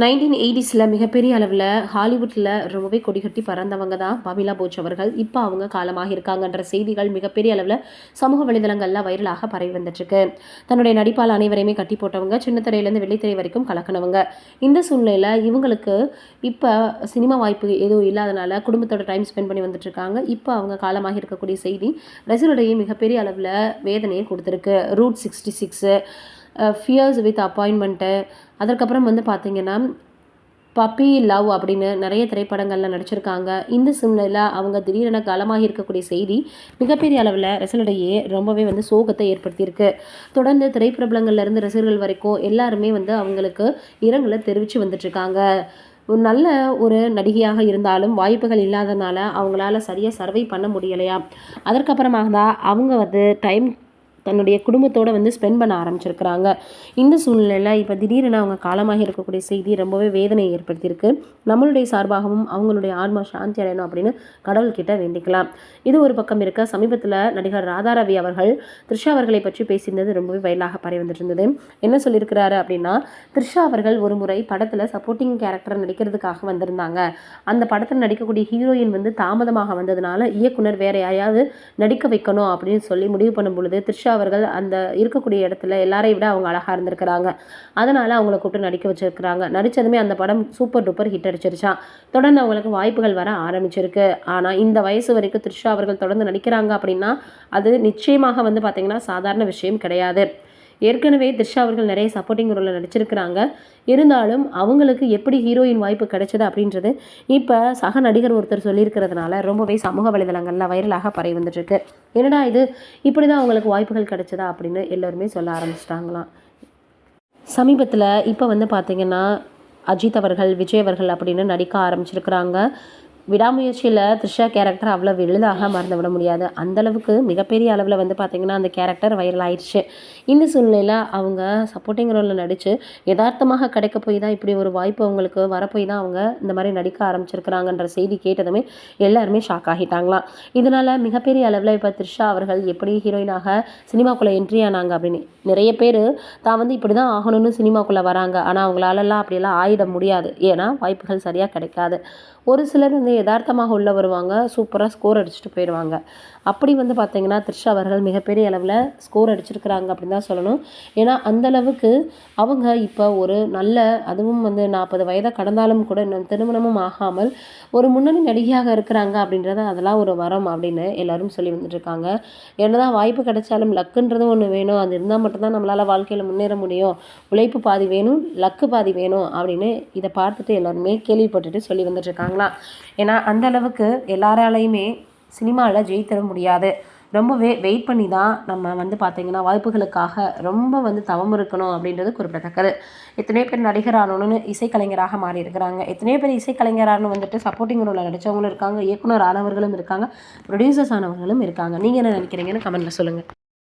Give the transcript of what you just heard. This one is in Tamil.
நைன்டீன் எயிட்டிஸில் மிகப்பெரிய அளவில் ஹாலிவுட்டில் ரொம்பவே கொடிகட்டி பறந்தவங்க தான் பமிலா போச் அவர்கள். இப்போ அவங்க காலமாக இருக்காங்கன்ற செய்திகள் மிகப்பெரிய அளவில் சமூக வலைதளங்களில் வைரலாக பரவி வந்துட்டுருக்கு. தன்னுடைய நடிப்பால் அனைவரையுமே கட்டி போட்டவங்க சின்னத்திரையிலேருந்து வெள்ளித்திரை வரைக்கும் கலக்கினவங்க. இந்த சூழ்நிலையில் இவங்களுக்கு இப்போ சினிமா வாய்ப்பு எதுவும் இல்லாதனால குடும்பத்தோட டைம் ஸ்பெண்ட் பண்ணி வந்துட்டுருக்காங்க. இப்போ அவங்க காலமாக இருக்கக்கூடிய செய்தி ரசிகர்களிடையே மிகப்பெரிய அளவில் வேதனையை கொடுத்துருக்கு. Route sixty six fears with appointment அதற்கப்புறம் வந்து பார்த்திங்கன்னா பப்பி லவ் அப்படின்னு நிறைய திரைப்படங்களில் நடிச்சிருக்காங்க. இந்த சூழ்நிலையில் அவங்க திடீரென காலமாக இருக்கக்கூடிய செய்தி மிகப்பெரிய அளவில் ரசிகளிடையே ரொம்பவே வந்து சோகத்தை ஏற்படுத்தியிருக்கு. தொடர்ந்து திரைப்பிரபலங்கள்லேருந்து ரசிகர்கள் வரைக்கும் எல்லாருமே வந்து அவங்களுக்கு இரங்கலை தெரிவித்து வந்துட்டுருக்காங்க. ஒரு நல்ல ஒரு நடிகையாக இருந்தாலும் வாய்ப்புகள் இல்லாதனால அவங்களால சரியாக சர்வை பண்ண முடியலையா? அதற்கப்புறமாக தான் அவங்க வந்து டைம் தன்னுடைய குடும்பத்தோடு வந்து ஸ்பெண்ட் பண்ண ஆரம்பிச்சிருக்கிறாங்க. இந்த சூழ்நிலையில் இப்போ திடீரென அவங்க காலமாக இருக்கக்கூடிய செய்தி ரொம்பவே வேதனையை ஏற்படுத்தியிருக்கு. நம்மளுடைய சார்பாகவும் அவங்களுடைய ஆன்மா சாந்தி அடையணும் அப்படின்னு கடவுள்கிட்ட வேண்டிக்கலாம். இது ஒரு பக்கம் இருக்க சமீபத்தில் நடிகர் ராதாரவி அவர்கள் த்ரிஷா அவர்களை பற்றி பேசியிருந்தது ரொம்பவே வயலாக பரவி வந்துட்டு இருந்தது என்ன சொல்லியிருக்கிறாரு அப்படின்னா த்ரிஷா அவர்கள் ஒரு முறை படத்தில் சப்போர்ட்டிங் கேரக்டர் நடிக்கிறதுக்காக வந்திருந்தாங்க. அந்த படத்தில் நடிக்கக்கூடிய ஹீரோயின் வந்து தாமதமாக வந்ததுனால இயக்குனர் வேற யாரையாவது நடிக்க வைக்கணும் அப்படின்னு சொல்லி முடிவு பண்ணும் பொழுது த்ரிஷா அவர்கள் அந்த இருக்கக்கூடிய இடத்துல எல்லாரையும் விட அவங்க அழகாக இருந்திருக்கிறாங்க. அதனால் அவங்கள கூப்பிட்டு நடிக்க வச்சிருக்கிறாங்க. நடித்ததுமே அந்த படம் சூப்பர் டூப்பர் ஹிட் அடிச்சிருச்சான் தொடர்ந்து அவங்களுக்கு வாய்ப்புகள் வர ஆரம்பிச்சிருக்கு. ஆனால் இந்த வயசு வரைக்கும் த்ரிஷா அவர்கள் தொடர்ந்து நடிக்கிறாங்க அப்படின்னா அது நிச்சயமாக வந்து பார்த்திங்கன்னா சாதாரண விஷயம் கிடையாது. ஏற்கனவே த்ரிஷா அவர்கள் நிறைய சப்போர்ட்டிங் ரோலில் நடிச்சிருக்கிறாங்க. இருந்தாலும் அவங்களுக்கு எப்படி ஹீரோயின் வாய்ப்பு கிடைச்சது அப்படின்றது இப்போ சக நடிகர் ஒருத்தர் சொல்லியிருக்கிறதுனால ரொம்பவே சமூக வலைதளங்களில் வைரலாக பரவி வந்துட்டுருக்கு. என்னடா இது? இப்படி தான் அவங்களுக்கு வாய்ப்புகள் கிடைச்சதா அப்படின்னு எல்லோருமே சொல்ல ஆரம்பிச்சிட்டாங்களாம். சமீபத்தில் இப்போ வந்து பார்த்திங்கன்னா அஜித் அவர்கள் விஜய் அவர்கள் அப்படின்னு நடிக்க ஆரம்பிச்சிருக்கிறாங்க. விடாமுயற்சியில் த்ரிஷா கேரக்டர் அவ்வளோ எளிதாக மறந்து விட முடியாது அந்தளவுக்கு மிகப்பெரிய அளவில் வந்து பார்த்திங்கன்னா அந்த கேரக்டர் வைரல் ஆயிடுச்சு இந்த சூழ்நிலையில் அவங்க சப்போர்ட்டிங் ரோலில் நடித்து யதார்த்தமாக கிடைக்க போய் தான் இப்படி ஒரு வாய்ப்பு அவங்களுக்கு வரப்போய் தான் அவங்க இந்த மாதிரி நடிக்க ஆரம்பிச்சிருக்கிறாங்கன்ற செய்தி கேட்டதுமே எல்லாருமே ஷாக் ஆகிட்டாங்களாம். இதனால் மிகப்பெரிய அளவில் இப்போ த்ரிஷா அவர்கள் எப்படி ஹீரோயினாக சினிமாக்குள்ளே என்ட்ரி ஆனாங்க அப்படின்னு நிறைய பேர் தான் வந்து இப்படி தான் ஆகணும்னு சினிமாக்குள்ளே வராங்க. ஆனால் அவங்களாலலாம் அப்படியெல்லாம் ஆயிட முடியாது. ஏன்னா வாய்ப்புகள் சரியாக கிடைக்காது. ஒரு சிலர் வந்து யதார்த்தமாக உள்ள வருவாங்க. சூப்பராக ஸ்கோர் அடிச்சுட்டு போயிடுவாங்க. அப்படி வந்து பார்த்திங்கன்னா த்ரிஷா அவர்கள் மிகப்பெரிய அளவில் ஸ்கோர் அடிச்சிருக்கிறாங்க அப்படின்னு தான் சொல்லணும். ஏன்னா அந்தளவுக்கு அவங்க இப்போ ஒரு நல்ல அதுவும் வந்து நாற்பது வயதை கடந்தாலும் கூட இன்னும் திருமணமும் ஆகாமல் ஒரு முன்னணி நடிகையாக இருக்கிறாங்க அப்படின்றத அதெல்லாம் ஒரு வரம் அப்படின்னு எல்லோரும் சொல்லி வந்துட்டுருக்காங்க. என்னதான் வாய்ப்பு கிடைச்சாலும் லக்குன்றதும் ஒன்று வேணும். அது இருந்தால் மட்டும்தான் நம்மளால் வாழ்க்கையில் முன்னேற முடியும். உழைப்பு பாதி வேணும் லக்கு பாதி வேணும் அப்படின்னு இதை பார்த்துட்டு எல்லோருமே கேள்விப்பட்டுட்டு சொல்லி வந்துட்டுருக்காங்களா? ஏன்னா அந்த அளவுக்கு எல்லாராலையுமே சினிமாவில் ஜெயித்தர முடியாது. ரொம்பவே வெயிட் பண்ணி தான் நம்ம வந்து பார்த்திங்கன்னா வாய்ப்புகளுக்காக ரொம்ப வந்து தவம் இருக்கணும் அப்படின்றது குறிப்பிடத்தக்கது. எத்தனையோ பேர் நடிகர் இசைக்கலைஞராக மாறி இருக்கிறாங்க எத்தனையோ பேர் இசைக்கலைஞரானு வந்துட்டு சப்போர்ட்டிங் ரோலில் நடித்தவங்களும் இருக்காங்க. இயக்குனர் ஆனவர்களும் இருக்காங்க. ப்ரொடியூசர்ஸ் ஆனவர்களும் இருக்காங்க. நீங்கள் என்ன நினைக்கிறீங்கன்னு கமெண்ட்டில் சொல்லுங்கள்